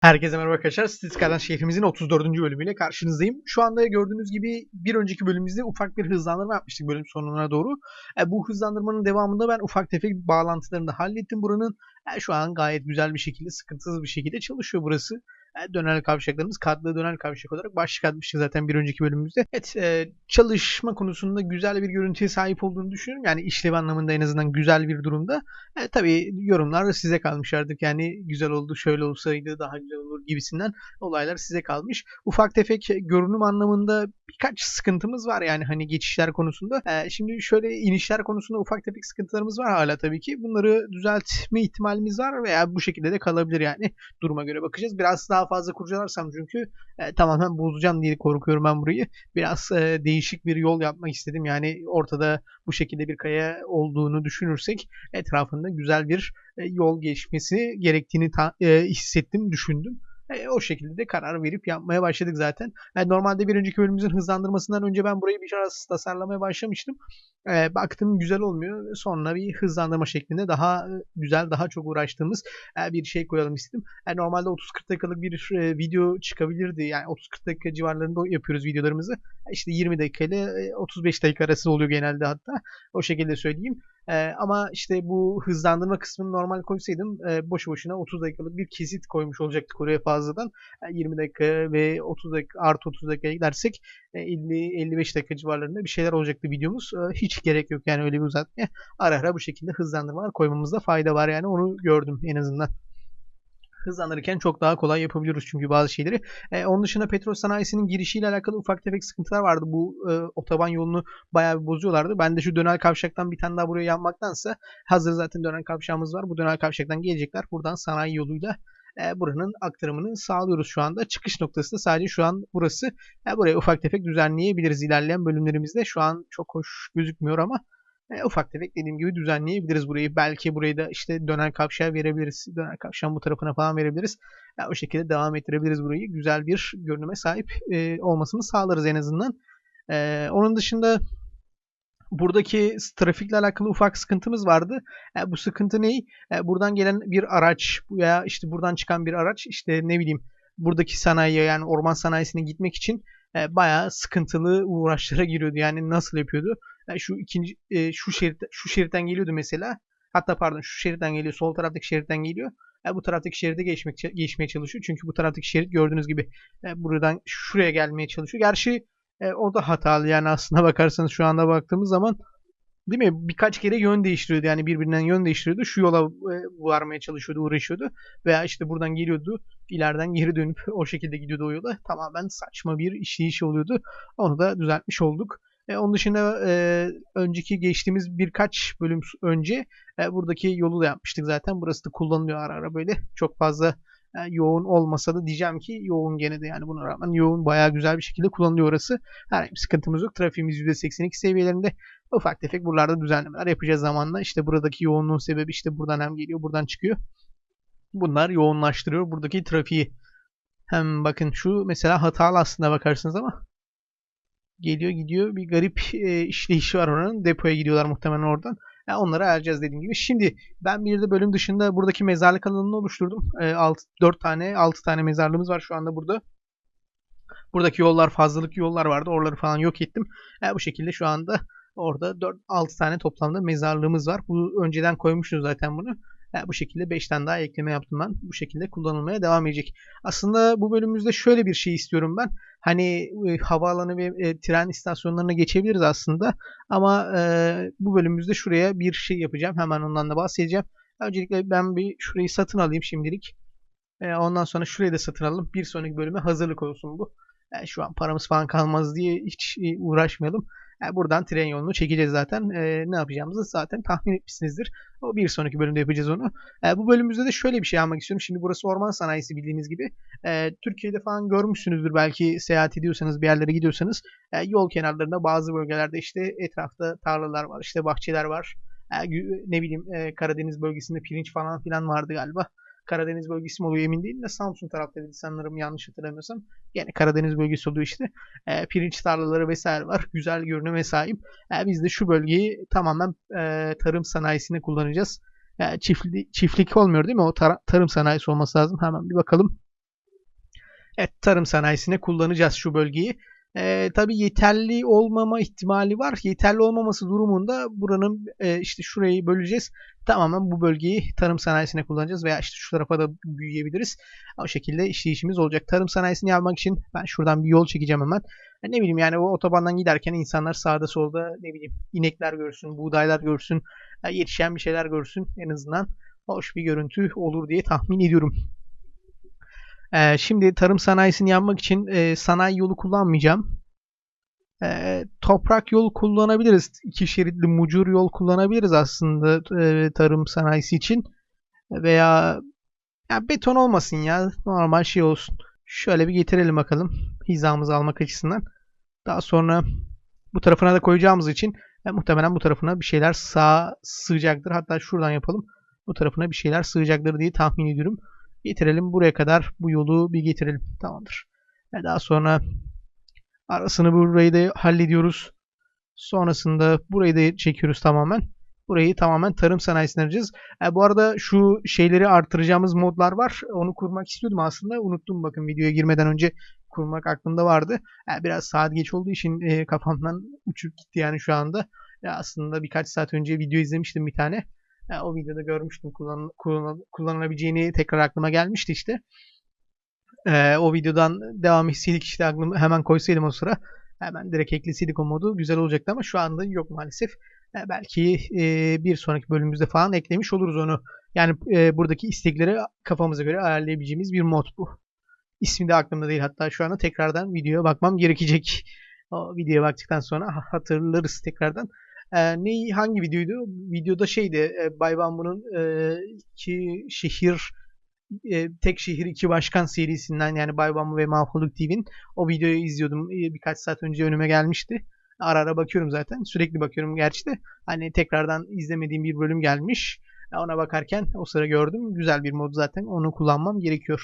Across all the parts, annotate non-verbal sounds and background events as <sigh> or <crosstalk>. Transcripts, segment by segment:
Herkese merhaba arkadaşlar. Statistiklerden şehrimizin 34. bölümüyle karşınızdayım. Şu anda gördüğünüz gibi bir önceki bölümümüzde ufak bir hızlandırma yapmıştık bölüm sonuna doğru. E, bu hızlandırmanın devamında ben ufak tefek bağlantılarını da hallettim buranın. E, şu an gayet güzel bir şekilde, sıkıntısız bir şekilde çalışıyor burası. E, döner kavşaklarımız katlı döner kavşak olarak başlık atmıştık zaten bir önceki bölümümüzde. Evet e, çalışma konusunda güzel bir görüntüye sahip olduğunu düşünüyorum. Yani işlev anlamında en azından güzel bir durumda. E, tabii yorumlar size kalmış artık. Yani güzel oldu, şöyle olsaydı daha güzel olur gibisinden olaylar size kalmış. Ufak tefek görünüm anlamında birkaç sıkıntımız var yani hani geçişler konusunda. E, şimdi şöyle inişler konusunda ufak tefek sıkıntılarımız var hala tabii ki. Bunları düzeltme ihtimalimiz var veya bu şekilde de kalabilir yani. Duruma göre bakacağız. Biraz daha fazla kurcalarsam çünkü e, tamamen bozacağım diye korkuyorum ben burayı. Biraz e, değişik bir yol yapmak istedim. Yani ortada bu şekilde bir kaya olduğunu düşünürsek etrafında güzel bir e, yol geçmesi gerektiğini ta, e, hissettim, düşündüm. E, o şekilde de karar verip yapmaya başladık zaten. Yani normalde bir önceki bölümümüzün hızlandırmasından önce ben burayı bir biraz tasarlamaya başlamıştım. E, baktım güzel olmuyor. Sonra bir hızlandırma şeklinde daha güzel, daha çok uğraştığımız e, bir şey koyalım istedim. Yani normalde 30-40 dakikalık bir e, video çıkabilirdi. Yani 30-40 dakika civarlarında yapıyoruz videolarımızı. İşte 20 dakika ile 35 dakika arası oluyor genelde hatta. O şekilde söyleyeyim. Ee, ama işte bu hızlandırma kısmını normal koysaydım e, boşu boşuna 30 dakikalık bir kesit koymuş olacaktık oraya fazladan. Yani 20 dakika ve 30 dakika artı 30 dakika gidersek e, 50-55 dakika civarlarında bir şeyler olacaktı videomuz. E, hiç gerek yok yani öyle bir uzatmaya. Ara ara bu şekilde hızlandırmalar koymamızda fayda var yani onu gördüm en azından hızlandırırken çok daha kolay yapabiliyoruz çünkü bazı şeyleri. E, onun dışında petrol sanayisinin girişiyle alakalı ufak tefek sıkıntılar vardı. Bu e, otoban yolunu bayağı bir bozuyorlardı. Ben de şu dönel kavşaktan bir tane daha buraya yapmaktansa hazır zaten dönel kavşağımız var. Bu dönel kavşaktan gelecekler. Buradan sanayi yoluyla e, buranın aktarımını sağlıyoruz şu anda. Çıkış noktası da sadece şu an burası. E, buraya ufak tefek düzenleyebiliriz ilerleyen bölümlerimizde. Şu an çok hoş gözükmüyor ama e, ufak tefek dediğim gibi düzenleyebiliriz burayı. Belki burayı da işte döner kavşağa verebiliriz. Döner kavşağın bu tarafına falan verebiliriz. Yani o şekilde devam ettirebiliriz burayı. Güzel bir görünüme sahip e, olmasını sağlarız en azından. E, onun dışında buradaki trafikle alakalı ufak sıkıntımız vardı. E, bu sıkıntı ne? E, buradan gelen bir araç veya işte buradan çıkan bir araç işte ne bileyim buradaki sanayiye yani orman sanayisine gitmek için e, bayağı sıkıntılı uğraşlara giriyordu. Yani nasıl yapıyordu? Yani şu ikinci e, şu şerit şu şeritten geliyordu mesela. Hatta pardon şu şeritten geliyor. Sol taraftaki şeritten geliyor. E, bu taraftaki şeride geçmek geçmeye çalışıyor. Çünkü bu taraftaki şerit gördüğünüz gibi e, buradan şuraya gelmeye çalışıyor. Gerçi e, o da hatalı yani aslına <laughs> bakarsanız şu anda baktığımız zaman değil mi? Birkaç kere yön değiştiriyordu. Yani birbirinden yön değiştiriyordu. Şu yola e, varmaya çalışıyordu, uğraşıyordu. Veya işte buradan geliyordu. ileriden geri dönüp <laughs> o şekilde gidiyordu o yola. Tamamen saçma bir işleyiş oluyordu. Onu da düzeltmiş olduk. E, onun dışında e, önceki geçtiğimiz birkaç bölüm önce e, buradaki yolu da yapmıştık zaten. Burası da kullanılıyor ara ara böyle. Çok fazla e, yoğun olmasa da diyeceğim ki yoğun gene de yani buna rağmen yoğun bayağı güzel bir şekilde kullanılıyor orası. Herhangi bir sıkıntımız yok. Trafiğimiz %82 seviyelerinde. Ufak tefek buralarda düzenlemeler yapacağız zamanla. İşte buradaki yoğunluğun sebebi işte buradan hem geliyor buradan çıkıyor. Bunlar yoğunlaştırıyor buradaki trafiği. Hem bakın şu mesela hatalı aslında bakarsınız ama geliyor gidiyor bir garip e, işleyişi var oranın. Depoya gidiyorlar muhtemelen oradan. Yani onları ayarlayacağız dediğim gibi. Şimdi ben bir de bölüm dışında buradaki mezarlık alanını oluşturdum. E, 6, 4 tane 6 tane mezarlığımız var şu anda burada. Buradaki yollar fazlalık yollar vardı. Oraları falan yok ettim. E, bu şekilde şu anda orada 4 6 tane toplamda mezarlığımız var. Bu önceden koymuşuz zaten bunu. Yani bu şekilde 5 tane daha ekleme yaptım ben. Bu şekilde kullanılmaya devam edecek. Aslında bu bölümümüzde şöyle bir şey istiyorum ben. Hani e, havaalanı ve e, tren istasyonlarına geçebiliriz aslında. Ama e, bu bölümümüzde şuraya bir şey yapacağım. Hemen ondan da bahsedeceğim. Öncelikle ben bir şurayı satın alayım şimdilik. E, ondan sonra şurayı da satın alalım. Bir sonraki bölüme hazırlık olsun bu. E, şu an paramız falan kalmaz diye hiç e, uğraşmayalım. Yani buradan tren yolunu çekeceğiz zaten. E, ne yapacağımızı zaten tahmin etmişsinizdir. O bir sonraki bölümde yapacağız onu. E, bu bölümümüzde de şöyle bir şey almak istiyorum. Şimdi burası orman sanayisi bildiğiniz gibi. E, Türkiye'de falan görmüşsünüzdür belki seyahat ediyorsanız bir yerlere gidiyorsanız. E, yol kenarlarında bazı bölgelerde işte etrafta tarlalar var, işte bahçeler var. E, ne bileyim e, Karadeniz bölgesinde pirinç falan filan vardı galiba. Karadeniz bölgesi mi oluyor emin değilim de Samsun taraftaydı sanırım yanlış hatırlamıyorsam. Yani Karadeniz bölgesi oluyor işte. E, pirinç tarlaları vesaire var. <laughs> Güzel görünüme sahip. E, biz de şu bölgeyi tamamen e, tarım sanayisine kullanacağız. E, çiftli, çiftlik olmuyor değil mi? O tar- tarım sanayisi olması lazım. Hemen bir bakalım. Evet, tarım sanayisine kullanacağız şu bölgeyi. Ee, tabii yeterli olmama ihtimali var. Yeterli olmaması durumunda buranın e, işte şurayı böleceğiz. Tamamen bu bölgeyi tarım sanayisine kullanacağız veya işte şu tarafa da büyüyebiliriz. O şekilde işleyişimiz olacak. Tarım sanayisini yapmak için ben şuradan bir yol çekeceğim hemen. Ne bileyim yani o otobandan giderken insanlar sağda solda ne bileyim inekler görsün, buğdaylar görsün, yetişen bir şeyler görsün en azından hoş bir görüntü olur diye tahmin ediyorum. Ee, şimdi tarım sanayisini yapmak için e, sanayi yolu kullanmayacağım. E, toprak yol kullanabiliriz. İki şeritli mucur yol kullanabiliriz aslında e, tarım sanayisi için. Veya ya beton olmasın ya. Normal şey olsun. Şöyle bir getirelim bakalım. Hizamızı almak açısından. Daha sonra bu tarafına da koyacağımız için e, muhtemelen bu tarafına bir şeyler sağ sığacaktır. Hatta şuradan yapalım. Bu tarafına bir şeyler sığacaktır diye tahmin ediyorum. Getirelim buraya kadar bu yolu bir getirelim. Tamamdır. Ve daha sonra arasını burayı da hallediyoruz. Sonrasında burayı da çekiyoruz tamamen. Burayı tamamen tarım sanayisine arayacağız. E, bu arada şu şeyleri artıracağımız modlar var. Onu kurmak istiyordum aslında. Unuttum bakın videoya girmeden önce kurmak aklımda vardı. E, biraz saat geç olduğu için e, kafamdan uçup gitti yani şu anda. E, aslında birkaç saat önce video izlemiştim bir tane. E, o videoda görmüştüm kullan, kullan, kullanılabileceğini tekrar aklıma gelmişti işte. E, o videodan devam etseydik işte aklımı hemen koysaydım o sıra. Hemen direkt ekleseydik o modu güzel olacaktı ama şu anda yok maalesef. E, belki e, bir sonraki bölümümüzde falan eklemiş oluruz onu. Yani e, buradaki istekleri kafamıza göre ayarlayabileceğimiz bir mod bu. İsmi de aklımda değil hatta şu anda tekrardan videoya bakmam gerekecek. O videoya baktıktan sonra hatırlarız tekrardan. E, ne hangi videoydu? Videoda şeydi e, Bay Bambu'nun e, iki şehir e, tek şehir iki başkan serisinden yani Bay Bambu ve Mahvoluk TV'nin o videoyu izliyordum. E, birkaç saat önce önüme gelmişti. Ara ara bakıyorum zaten. Sürekli bakıyorum gerçi de. Hani tekrardan izlemediğim bir bölüm gelmiş. E, ona bakarken o sıra gördüm. Güzel bir mod zaten. Onu kullanmam gerekiyor.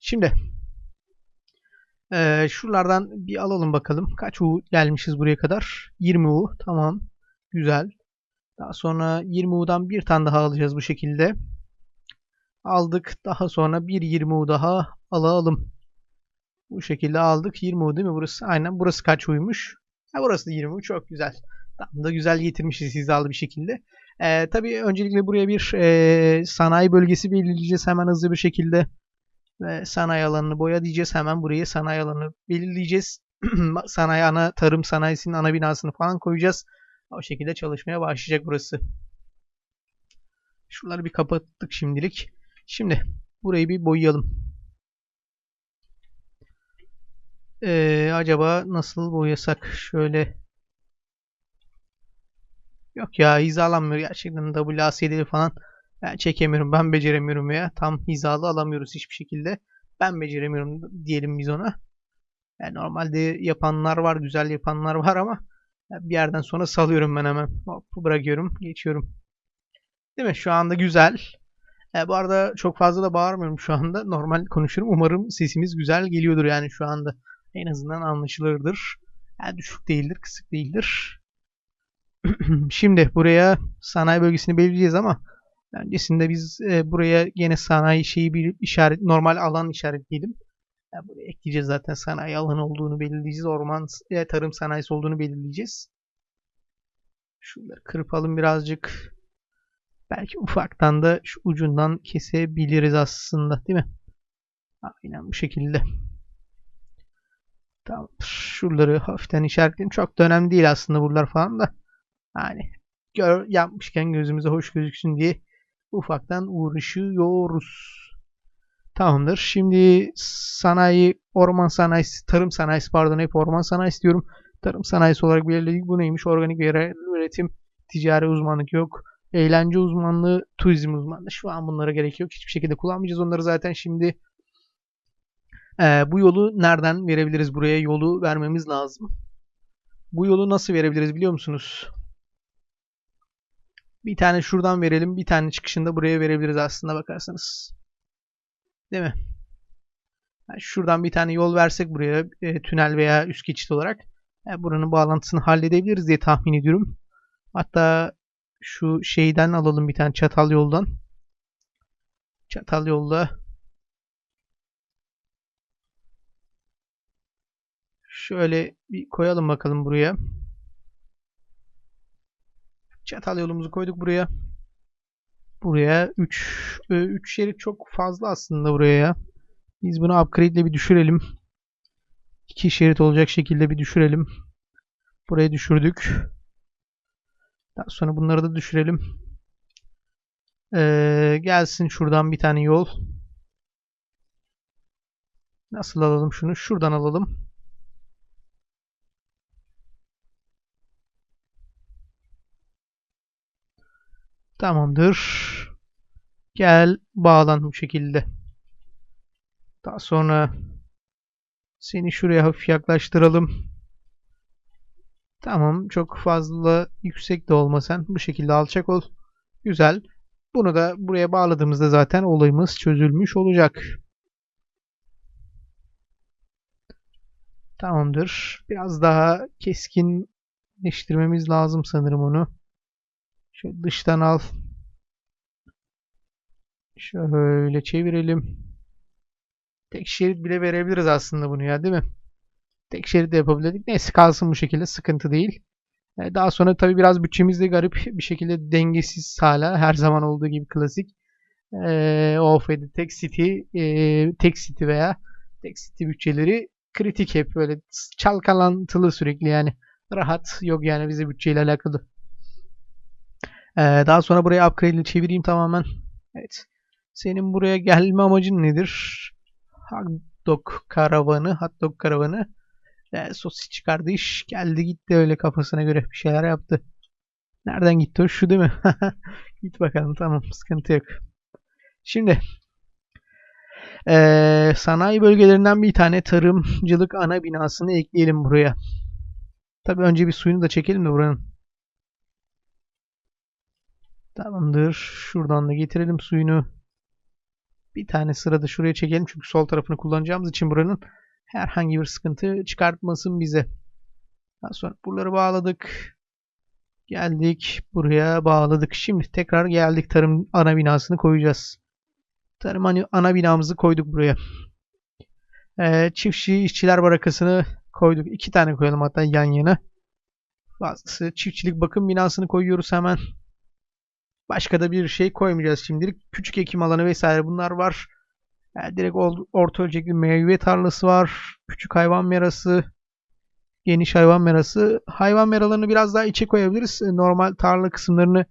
Şimdi ee, şuralardan bir alalım bakalım. Kaç U gelmişiz buraya kadar? 20 U. Tamam. Güzel. Daha sonra 20 U'dan bir tane daha alacağız bu şekilde. Aldık. Daha sonra bir 20 U daha alalım. Bu şekilde aldık. 20 U değil mi burası? Aynen. Burası kaç U'ymuş? Ha, burası da 20 U. Çok güzel. Tam da güzel getirmişiz hizalı bir şekilde. Ee, tabii öncelikle buraya bir e, sanayi bölgesi belirleyeceğiz hemen hızlı bir şekilde ve sanayi alanını boya diyeceğiz. Hemen buraya sanayi alanını belirleyeceğiz. <clears throat> sanayi ana tarım sanayisinin ana binasını falan koyacağız. O şekilde çalışmaya başlayacak burası. Şuraları bir kapattık şimdilik. Şimdi burayı bir boyayalım. Ee, acaba nasıl boyasak? Şöyle Yok ya hizalanmıyor gerçekten WASD falan ben çekemiyorum, ben beceremiyorum veya tam hizalı alamıyoruz hiçbir şekilde. Ben beceremiyorum diyelim biz ona. Yani normalde yapanlar var, güzel yapanlar var ama bir yerden sonra salıyorum ben hemen. Hop, bırakıyorum, geçiyorum. Değil mi? Şu anda güzel. E, bu arada çok fazla da bağırmıyorum şu anda. Normal konuşurum. Umarım sesimiz güzel geliyordur yani şu anda. En azından anlaşılırdır. Yani düşük değildir, kısık değildir. <clears throat> Şimdi buraya sanayi bölgesini belirleyeceğiz ama Öncesinde biz e, buraya yine sanayi şeyi bir işaret, normal alan işaretleyelim. Yani buraya ekleyeceğiz zaten sanayi alanı olduğunu belirleyeceğiz. Orman e, tarım sanayisi olduğunu belirleyeceğiz. Şunları kırpalım birazcık. Belki ufaktan da şu ucundan kesebiliriz aslında değil mi? Aynen bu şekilde. Tamam. Şuraları hafiften işaretleyelim. Çok da önemli değil aslında buralar falan da. Yani gör, yapmışken gözümüze hoş gözüksün diye ufaktan uğraşıyoruz. Tamamdır. Şimdi sanayi, orman sanayisi, tarım sanayisi pardon hep orman sanayisi diyorum. Tarım sanayisi olarak belirledik. Bu neymiş? Organik ve üretim, ticari uzmanlık yok. Eğlence uzmanlığı, turizm uzmanlığı. Şu an bunlara gerek yok. Hiçbir şekilde kullanmayacağız onları zaten şimdi. Ee, bu yolu nereden verebiliriz? Buraya yolu vermemiz lazım. Bu yolu nasıl verebiliriz biliyor musunuz? Bir tane şuradan verelim. Bir tane çıkışında buraya verebiliriz aslında bakarsanız. Değil mi? Yani şuradan bir tane yol versek buraya e, tünel veya üst geçit olarak yani buranın bağlantısını halledebiliriz diye tahmin ediyorum. Hatta şu şeyden alalım bir tane çatal yoldan. Çatal yolda şöyle bir koyalım bakalım buraya. Çatal yolumuzu koyduk buraya. Buraya 3 3 şerit çok fazla aslında buraya ya. Biz bunu upgrade ile bir düşürelim. 2 şerit olacak şekilde bir düşürelim. Buraya düşürdük. Daha sonra bunları da düşürelim. Ee, gelsin şuradan bir tane yol. Nasıl alalım şunu? Şuradan alalım. Tamamdır. Gel bağlan bu şekilde. Daha sonra seni şuraya hafif yaklaştıralım. Tamam çok fazla yüksek de olma sen. Bu şekilde alçak ol. Güzel. Bunu da buraya bağladığımızda zaten olayımız çözülmüş olacak. Tamamdır. Biraz daha keskinleştirmemiz lazım sanırım onu. Şöyle dıştan al. Şöyle çevirelim. Tek şerit bile verebiliriz aslında bunu ya değil mi? Tek şerit de yapabilirdik. Neyse kalsın bu şekilde sıkıntı değil. E, daha sonra tabii biraz bütçemiz de garip <laughs> bir şekilde dengesiz hala. Her zaman olduğu gibi klasik. E, edit, tek city, e, tek city veya tek city bütçeleri kritik hep böyle çalkalantılı sürekli yani. Rahat yok yani bize bütçeyle alakalı. Ee, daha sonra buraya upgrade ile çevireyim tamamen. Evet. Senin buraya gelme amacın nedir? Hot dog karavanı, hot dog karavanı. Ee, sosisçi kardeş geldi gitti öyle kafasına göre bir şeyler yaptı. Nereden gitti o? Şu değil mi? <laughs> Git bakalım tamam sıkıntı yok. Şimdi ee, sanayi bölgelerinden bir tane tarımcılık ana binasını ekleyelim buraya. Tabi önce bir suyunu da çekelim de buranın. Tamamdır. Şuradan da getirelim suyunu. Bir tane sırada şuraya çekelim. Çünkü sol tarafını kullanacağımız için buranın herhangi bir sıkıntı çıkartmasın bize. Daha sonra buraları bağladık. Geldik. Buraya bağladık. Şimdi tekrar geldik. Tarım ana binasını koyacağız. Tarım ana binamızı koyduk buraya. Ee, çiftçi işçiler barakasını koyduk. İki tane koyalım hatta yan yana. Bazısı çiftçilik bakım binasını koyuyoruz hemen. Başka da bir şey koymayacağız şimdilik. Küçük ekim alanı vesaire bunlar var. Yani direkt orta ölçekli meyve tarlası var. Küçük hayvan merası. Geniş hayvan merası. Hayvan meralarını biraz daha içe koyabiliriz. E, normal tarla kısımlarını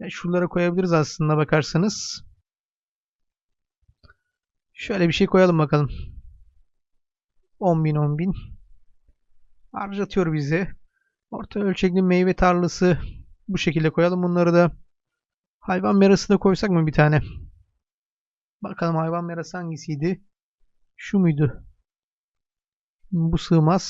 e, şuralara koyabiliriz aslında bakarsanız. Şöyle bir şey koyalım bakalım. 10.000 10.000 harcatıyor bizi. Orta ölçekli meyve tarlası bu şekilde koyalım bunları da. Hayvan merası da koysak mı bir tane? Bakalım hayvan merası hangisiydi? Şu muydu? Bu sığmaz.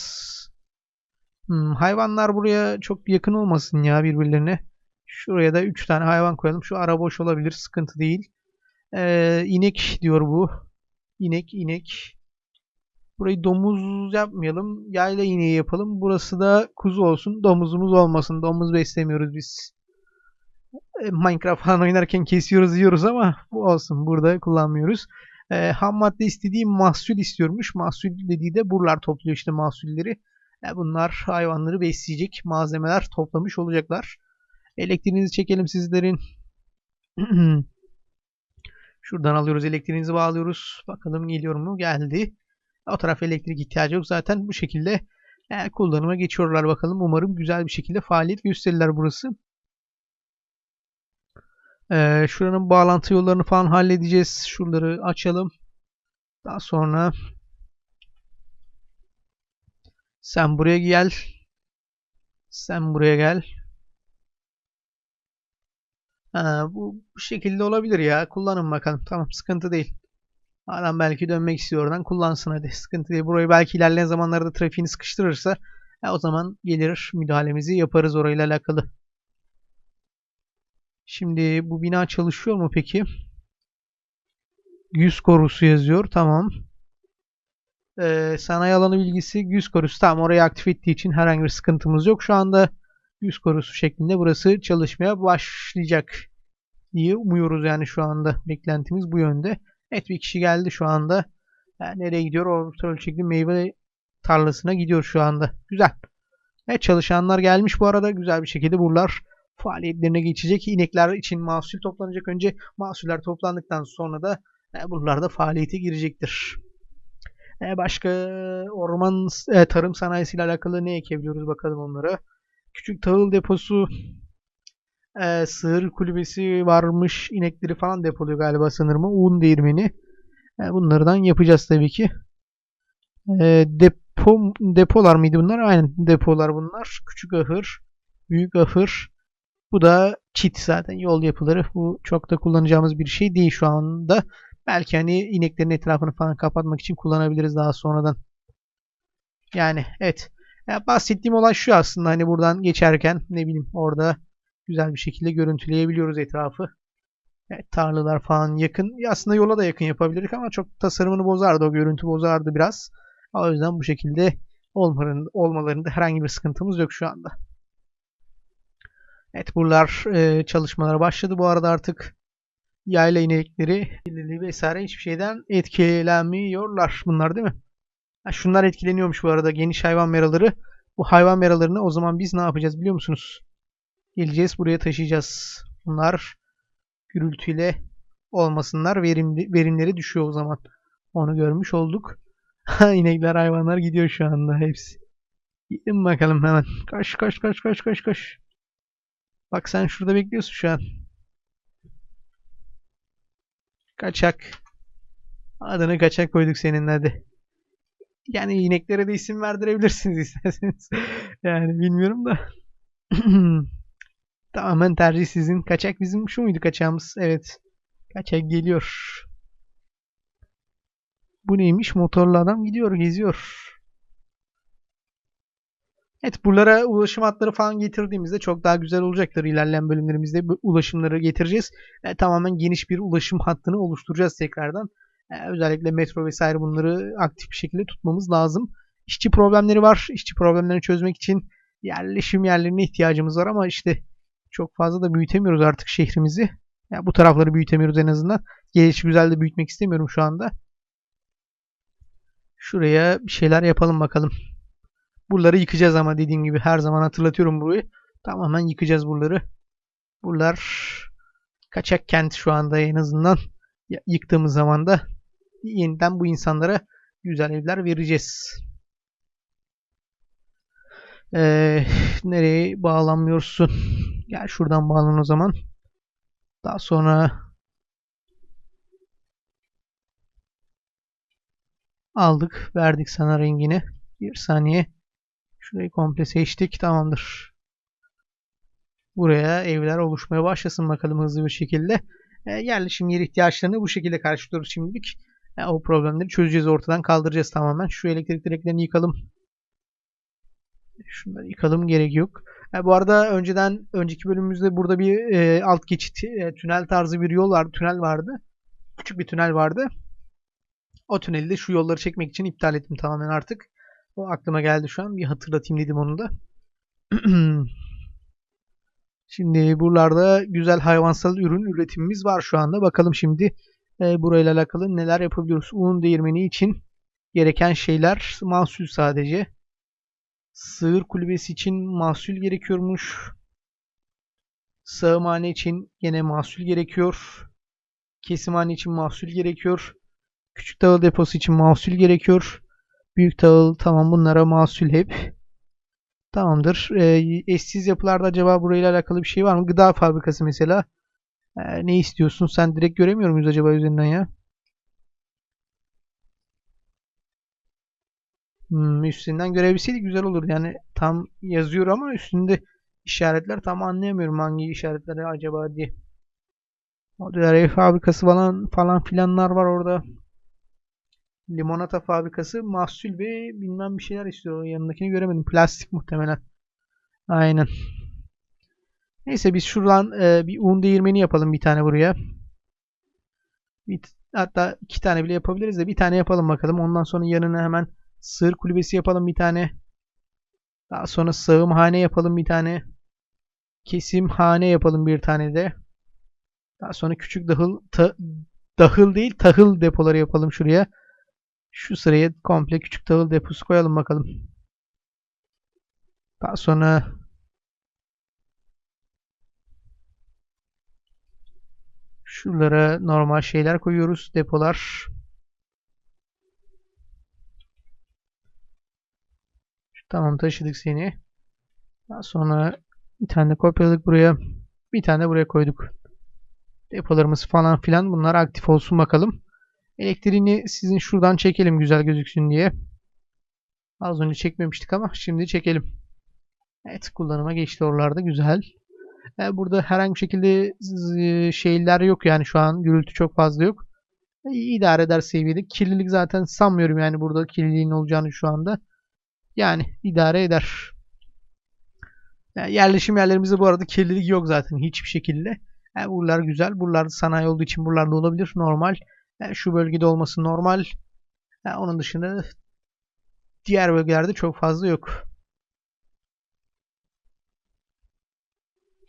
Hmm, hayvanlar buraya çok yakın olmasın ya birbirlerine. Şuraya da 3 tane hayvan koyalım. Şu ara boş olabilir. Sıkıntı değil. Ee, inek diyor bu. İnek, inek. Burayı domuz yapmayalım. Yayla ineği yapalım. Burası da kuzu olsun. Domuzumuz olmasın. Domuz beslemiyoruz biz. E, Minecraft falan oynarken kesiyoruz yiyoruz ama bu olsun burada kullanmıyoruz. E, ham madde istediği mahsul istiyormuş. Mahsul dediği de buralar topluyor işte mahsulleri. E, bunlar hayvanları besleyecek malzemeler toplamış olacaklar. Elektriğinizi çekelim sizlerin. <clears throat> Şuradan alıyoruz elektriğinizi bağlıyoruz. Bakalım geliyor mu? Geldi. O taraf elektrik ihtiyacı yok. Zaten bu şekilde e, kullanıma geçiyorlar bakalım. Umarım güzel bir şekilde faaliyet gösterirler burası. Ee, şuranın bağlantı yollarını falan halledeceğiz. Şuraları açalım. Daha sonra sen buraya gel. Sen buraya gel. Ha, bu, bu şekilde olabilir ya. Kullanın bakalım. Tamam sıkıntı değil. Adam belki dönmek istiyor oradan. Kullansın hadi. Sıkıntı değil. Burayı belki ilerleyen zamanlarda trafiğini sıkıştırırsa e, o zaman gelir müdahalemizi yaparız orayla alakalı. Şimdi bu bina çalışıyor mu peki? 100 korusu yazıyor. Tamam. Ee, sanayi alanı bilgisi 100 korusu. Tamam orayı aktif ettiği için herhangi bir sıkıntımız yok. Şu anda 100 korusu şeklinde burası çalışmaya başlayacak diye umuyoruz yani şu anda beklentimiz bu yönde. Evet bir kişi geldi şu anda. Yani nereye gidiyor? Orta ölçekli meyve tarlasına gidiyor şu anda. Güzel. Evet çalışanlar gelmiş bu arada. Güzel bir şekilde buralar faaliyetlerine geçecek. İnekler için mahsul toplanacak. Önce mahsuller toplandıktan sonra da e, buralar da faaliyete girecektir. E, başka orman e, tarım sanayisiyle alakalı ne ekebiliyoruz bakalım onlara. Küçük tahıl deposu e, sığır kulübesi varmış. inekleri falan depoluyor galiba sanırım. Un değirmeni. E, bunlardan yapacağız tabii ki. E, depo depolar mıydı bunlar? Aynen depolar bunlar. Küçük ahır, büyük ahır. Bu da çit zaten yol yapıları. Bu çok da kullanacağımız bir şey değil şu anda. Belki hani ineklerin etrafını falan kapatmak için kullanabiliriz daha sonradan. Yani evet. Ya bahsettiğim olay şu aslında hani buradan geçerken ne bileyim orada güzel bir şekilde görüntüleyebiliyoruz etrafı. Evet, tarlalar falan yakın. Ya aslında yola da yakın yapabilirdik ama çok tasarımını bozardı. O görüntü bozardı biraz. O yüzden bu şekilde olmalarında, olmalarında herhangi bir sıkıntımız yok şu anda. Evet buralar e, çalışmalara başladı. Bu arada artık yayla inekleri vesaire hiçbir şeyden etkilenmiyorlar. Bunlar değil mi? Ha, şunlar etkileniyormuş bu arada geniş hayvan meraları. Bu hayvan meralarını o zaman biz ne yapacağız biliyor musunuz? Geleceğiz buraya taşıyacağız. Bunlar gürültüyle olmasınlar. Verimli, verimleri düşüyor o zaman. Onu görmüş olduk. İnekler hayvanlar gidiyor şu anda hepsi. Gidin bakalım hemen. Kaç kaç kaç kaç kaç kaç. Bak sen şurada bekliyorsun şu an. Kaçak. Adını kaçak koyduk senin hadi. Yani ineklere de isim verdirebilirsiniz <laughs> isterseniz. yani bilmiyorum da. <clears throat> Tamamen tercih sizin. Kaçak bizim şu muydu kaçağımız? Evet. Kaçak geliyor. Bu neymiş? Motorlu adam gidiyor, geziyor. Evet buralara ulaşım hatları falan getirdiğimizde çok daha güzel olacaktır. İlerleyen bölümlerimizde ulaşımları getireceğiz. E, tamamen geniş bir ulaşım hattını oluşturacağız tekrardan. E, özellikle metro vesaire bunları aktif bir şekilde tutmamız lazım. İşçi problemleri var. İşçi problemlerini çözmek için yerleşim yerlerine ihtiyacımız var ama işte çok fazla da büyütemiyoruz artık şehrimizi. Yani bu tarafları büyütemiyoruz en azından. Geliş güzel de büyütmek istemiyorum şu anda. Şuraya bir şeyler yapalım bakalım. Buraları yıkacağız ama dediğim gibi her zaman hatırlatıyorum burayı. Tamamen yıkacağız buraları. Buralar kaçak kent şu anda en azından. Yıktığımız zaman da yeniden bu insanlara güzel evler vereceğiz. Ee, nereye bağlanmıyorsun? Gel şuradan bağlan o zaman. Daha sonra aldık. Verdik sana rengini. Bir saniye. Şurayı komple seçtik. Tamamdır. Buraya evler oluşmaya başlasın bakalım hızlı bir şekilde. E, yerleşim yeri ihtiyaçlarını bu şekilde karşılıyoruz şimdilik. E, o problemleri çözeceğiz ortadan kaldıracağız tamamen. Şu elektrik direklerini yıkalım. Şunları yıkalım gerek yok. E, bu arada önceden önceki bölümümüzde burada bir e, alt geçit e, tünel tarzı bir yol vardı. Tünel vardı. Küçük bir tünel vardı. O tüneli de şu yolları çekmek için iptal ettim tamamen artık. O aklıma geldi şu an. Bir hatırlatayım dedim onu da. <clears throat> şimdi buralarda güzel hayvansal ürün üretimimiz var şu anda. Bakalım şimdi e, burayla alakalı neler yapabiliyoruz. Un değirmeni için gereken şeyler mahsul sadece. Sığır kulübesi için mahsul gerekiyormuş. Sağımhane için yine mahsul gerekiyor. Kesimhane için mahsul gerekiyor. Küçük dağıl deposu için mahsul gerekiyor. Büyük tahıl tamam bunlara mahsul hep. Tamamdır. E, eşsiz yapılarda acaba burayla alakalı bir şey var mı? Gıda fabrikası mesela. E, ne istiyorsun? Sen direkt göremiyor muyuz acaba üzerinden ya? Hmm, üstünden görebilseydik güzel olur. Yani tam yazıyor ama üstünde işaretler tam anlayamıyorum hangi işaretleri acaba diye. Modüler ev fabrikası falan falan filanlar var orada limonata fabrikası mahsul ve bilmem bir şeyler istiyor. Yanındakini göremedim. Plastik muhtemelen. Aynen. Neyse biz şuradan e, bir un değirmeni yapalım bir tane buraya. Bir, hatta iki tane bile yapabiliriz de bir tane yapalım bakalım. Ondan sonra yanına hemen sığır kulübesi yapalım bir tane. Daha sonra sağımhane yapalım bir tane. Kesimhane yapalım bir tane de. Daha sonra küçük dahıl ta, dahıl değil tahıl depoları yapalım şuraya. Şu sıraya komple küçük tahıl deposu koyalım bakalım. Daha sonra şuralara normal şeyler koyuyoruz. Depolar. Tamam taşıdık seni. Daha sonra bir tane de kopyaladık buraya. Bir tane de buraya koyduk. Depolarımız falan filan bunlar aktif olsun bakalım. Elektriğini sizin şuradan çekelim güzel gözüksün diye. Az önce çekmemiştik ama şimdi çekelim. Evet kullanıma geçti oralarda güzel. E, burada herhangi bir şekilde şeyler yok yani şu an gürültü çok fazla yok. E, idare eder seviyede. Kirlilik zaten sanmıyorum yani burada kirliliğin olacağını şu anda. Yani idare eder. Yani yerleşim yerlerimizde bu arada kirlilik yok zaten hiçbir şekilde. Yani buralar güzel. Buralarda sanayi olduğu için buralarda olabilir. Normal. Yani şu bölgede olması normal. Yani onun dışında diğer bölgelerde çok fazla yok.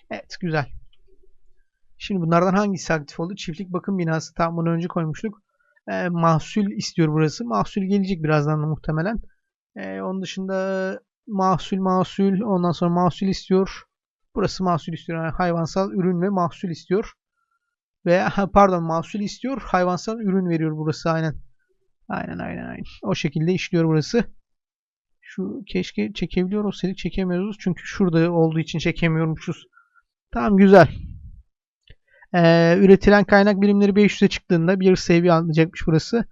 Evet güzel. Şimdi bunlardan hangisi aktif oldu? Çiftlik bakım binası. Tam bunu önce koymuştuk. E, mahsul istiyor burası. Mahsul gelecek birazdan da muhtemelen. E, onun dışında mahsul mahsul ondan sonra mahsul istiyor. Burası mahsul istiyor. Yani hayvansal ürün ve mahsul istiyor. Veya pardon mahsul istiyor. Hayvansal ürün veriyor burası aynen. Aynen aynen aynen. O şekilde işliyor burası. Şu keşke çekebiliyor olsaydık çekemiyoruz. Çünkü şurada olduğu için çekemiyormuşuz. Tamam güzel. Ee, üretilen kaynak birimleri 500'e çıktığında bir seviye alacakmış burası.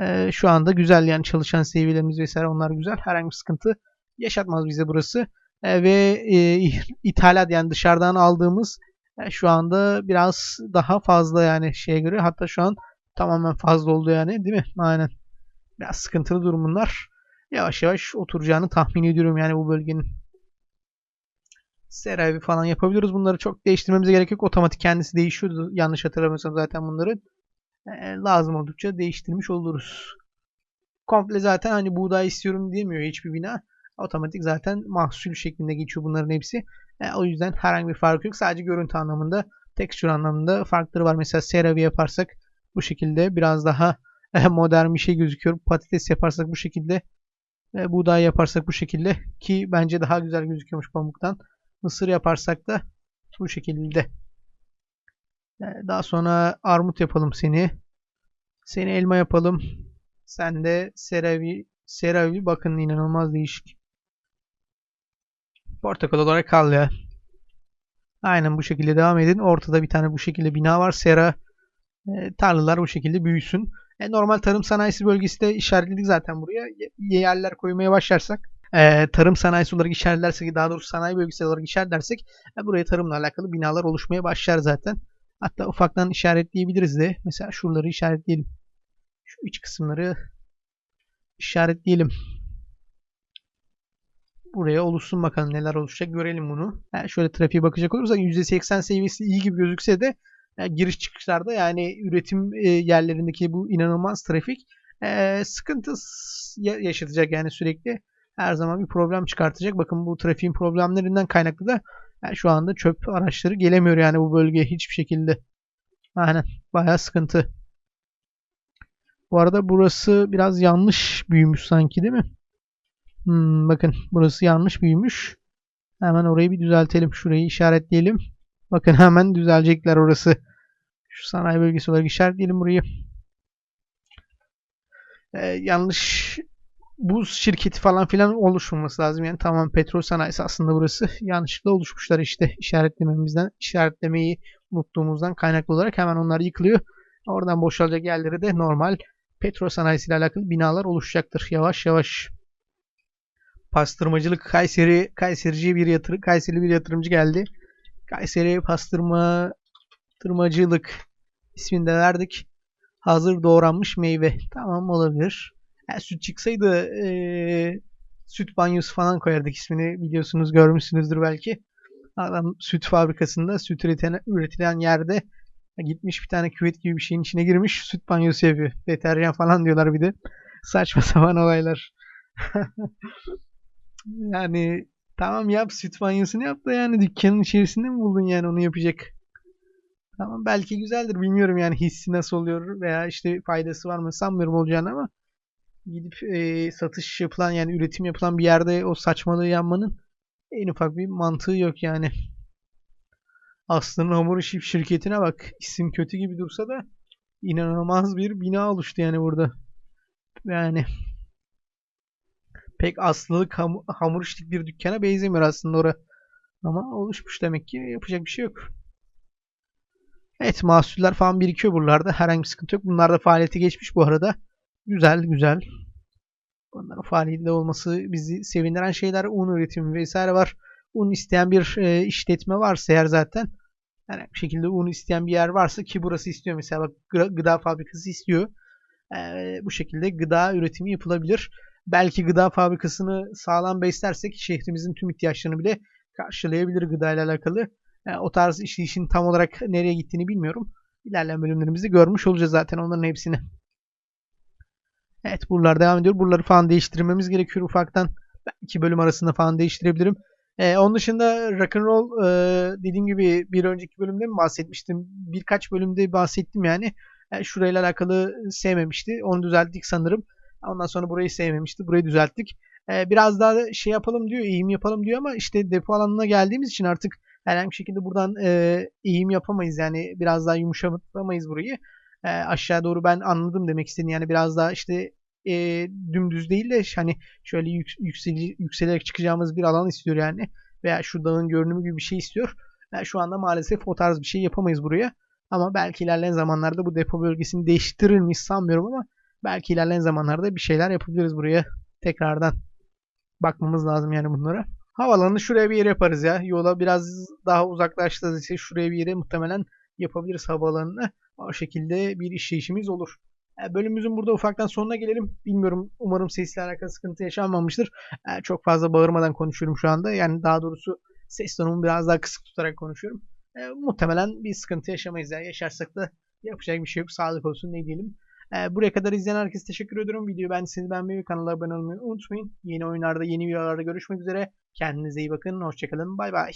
Ee, şu anda güzel yani çalışan seviyelerimiz vesaire onlar güzel. Herhangi bir sıkıntı yaşatmaz bize burası. Ee, ve e, ithalat yani dışarıdan aldığımız e, şu anda biraz daha fazla yani şeye göre. Hatta şu an tamamen fazla oldu yani değil mi? Aynen. Biraz sıkıntılı durum. Yavaş yavaş oturacağını tahmin ediyorum yani bu bölgenin. Seravi falan yapabiliyoruz. Bunları çok değiştirmemize gerek yok. Otomatik kendisi değişiyordu. Yanlış hatırlamıyorsam zaten bunları. E, lazım oldukça değiştirmiş oluruz. Komple zaten hani buğday istiyorum diyemiyor hiçbir bina. Otomatik zaten mahsul şeklinde geçiyor bunların hepsi. E, o yüzden herhangi bir fark yok. Sadece görüntü anlamında, tekstür anlamında farkları var. Mesela seravi yaparsak bu şekilde biraz daha e, modern bir şey gözüküyor. Patates yaparsak bu şekilde, e, buğday yaparsak bu şekilde ki bence daha güzel gözüküyormuş pamuktan. Mısır yaparsak da bu şekilde. E, daha sonra armut yapalım seni. Seni elma yapalım. Sen de seravi, seravi bakın inanılmaz değişik. Portakal olarak kal ya. Aynen bu şekilde devam edin. Ortada bir tane bu şekilde bina var. Sera e, tarlalar bu şekilde büyüsün. E, normal tarım sanayisi bölgesi de işaretledik zaten buraya. Yerler koymaya başlarsak e, tarım sanayisi olarak işaretlersek daha doğrusu sanayi bölgesi olarak işaretlersek e, buraya tarımla alakalı binalar oluşmaya başlar zaten. Hatta ufaktan işaretleyebiliriz de. Mesela şuraları işaretleyelim. Şu iç kısımları işaretleyelim buraya oluşsun bakalım neler oluşacak görelim bunu. Yani şöyle trafiğe bakacak olursak %80 seviyesi iyi gibi gözükse de yani giriş çıkışlarda yani üretim e, yerlerindeki bu inanılmaz trafik e, sıkıntı yaşatacak yani sürekli her zaman bir problem çıkartacak. Bakın bu trafiğin problemlerinden kaynaklı da yani şu anda çöp araçları gelemiyor yani bu bölgeye hiçbir şekilde. Aynen bayağı sıkıntı. Bu arada burası biraz yanlış büyümüş sanki değil mi? Hmm, bakın burası yanlış büyümüş. Hemen orayı bir düzeltelim. Şurayı işaretleyelim. Bakın hemen düzelecekler orası. Şu sanayi bölgesi olarak işaretleyelim burayı. Ee, yanlış buz şirketi falan filan oluşmaması lazım. Yani tamam petrol sanayisi aslında burası. Yanlışlıkla oluşmuşlar işte işaretlememizden, işaretlemeyi unuttuğumuzdan kaynaklı olarak hemen onlar yıkılıyor. Oradan boşalacak yerlere de normal petrol sanayisiyle alakalı binalar oluşacaktır. Yavaş yavaş pastırmacılık Kayseri Kayserici bir yatırım Kayseri bir yatırımcı geldi. Kayseri pastırma tırmacılık ismini de verdik. Hazır doğranmış meyve. Tamam olabilir. Yani süt çıksaydı e, süt banyosu falan koyardık ismini. Biliyorsunuz görmüşsünüzdür belki. Adam süt fabrikasında süt üretilen, üretilen yerde gitmiş bir tane küvet gibi bir şeyin içine girmiş süt banyosu yapıyor. Deterjan falan diyorlar bir de. Saçma <laughs> sapan olaylar. <laughs> Yani tamam yap süt banyosunu yap da yani dükkanın içerisinde mi buldun yani onu yapacak? Tamam belki güzeldir bilmiyorum yani hissi nasıl oluyor veya işte faydası var mı sanmıyorum olacağını ama gidip e, satış yapılan yani üretim yapılan bir yerde o saçmalığı yapmanın en ufak bir mantığı yok yani. Aslı'nın hamur işi şirketine bak. İsim kötü gibi dursa da inanılmaz bir bina oluştu yani burada. Yani pek aslılık ham- hamur işlik bir dükkana benzemiyor aslında orası. Ama oluşmuş demek ki yapacak bir şey yok. Evet mahsuller falan birikiyor buralarda. Herhangi bir sıkıntı yok. Bunlar da faaliyete geçmiş bu arada. Güzel güzel. Bunların faaliyette olması bizi sevindiren şeyler. Un üretimi vesaire var. Un isteyen bir e, işletme varsa eğer zaten yani bir şekilde un isteyen bir yer varsa ki burası istiyor mesela bak gıda, fabrikası istiyor. E, bu şekilde gıda üretimi yapılabilir. Belki gıda fabrikasını sağlam beslersek şehrimizin tüm ihtiyaçlarını bile karşılayabilir gıda ile alakalı. Yani o tarz işleyişin tam olarak nereye gittiğini bilmiyorum. İlerleyen bölümlerimizde görmüş olacağız zaten onların hepsini. Evet buralar devam ediyor. Buraları falan değiştirmemiz gerekiyor ufaktan. İki bölüm arasında falan değiştirebilirim. Ee, onun dışında Rock'n'Roll e, dediğim gibi bir önceki bölümde mi bahsetmiştim? Birkaç bölümde bahsettim yani. yani şurayla alakalı sevmemişti. Onu düzelttik sanırım. Ondan sonra burayı sevmemişti. Burayı düzelttik. Ee, biraz daha şey yapalım diyor, eğim yapalım diyor ama işte depo alanına geldiğimiz için artık herhangi bir şekilde buradan e, eğim yapamayız. Yani biraz daha yumuşatamayız burayı. E, aşağı doğru ben anladım demek istediğini. Yani biraz daha işte e, dümdüz değil de hani şöyle yük, yükseli, yükselerek çıkacağımız bir alan istiyor yani. Veya şu dağın görünümü gibi bir şey istiyor. Yani şu anda maalesef o tarz bir şey yapamayız buraya. Ama belki ilerleyen zamanlarda bu depo bölgesini değiştirir miyiz sanmıyorum ama belki ilerleyen zamanlarda bir şeyler yapabiliriz buraya tekrardan. Bakmamız lazım yani bunlara. Havalanı şuraya bir yere yaparız ya. Yola biraz daha uzaklaştığımızda şuraya bir yere muhtemelen yapabiliriz havalanını. O şekilde bir işleyişimiz olur. E, Bölümümüzün burada ufaktan sonuna gelelim. Bilmiyorum umarım sesle alakalı sıkıntı yaşanmamıştır. E, Çok fazla bağırmadan konuşuyorum şu anda. Yani daha doğrusu ses tonumu biraz daha kısık tutarak konuşuyorum. E, muhtemelen bir sıkıntı yaşamayız. Yani yaşarsak da yapacak bir şey yok. Sağlık olsun ne diyelim. E, buraya kadar izleyen herkese teşekkür ediyorum. Videoyu beğendiyseniz beğenmeyi ve kanala abone olmayı unutmayın. Yeni oyunlarda, yeni videolarda görüşmek üzere. Kendinize iyi bakın. Hoşçakalın. Bay bay.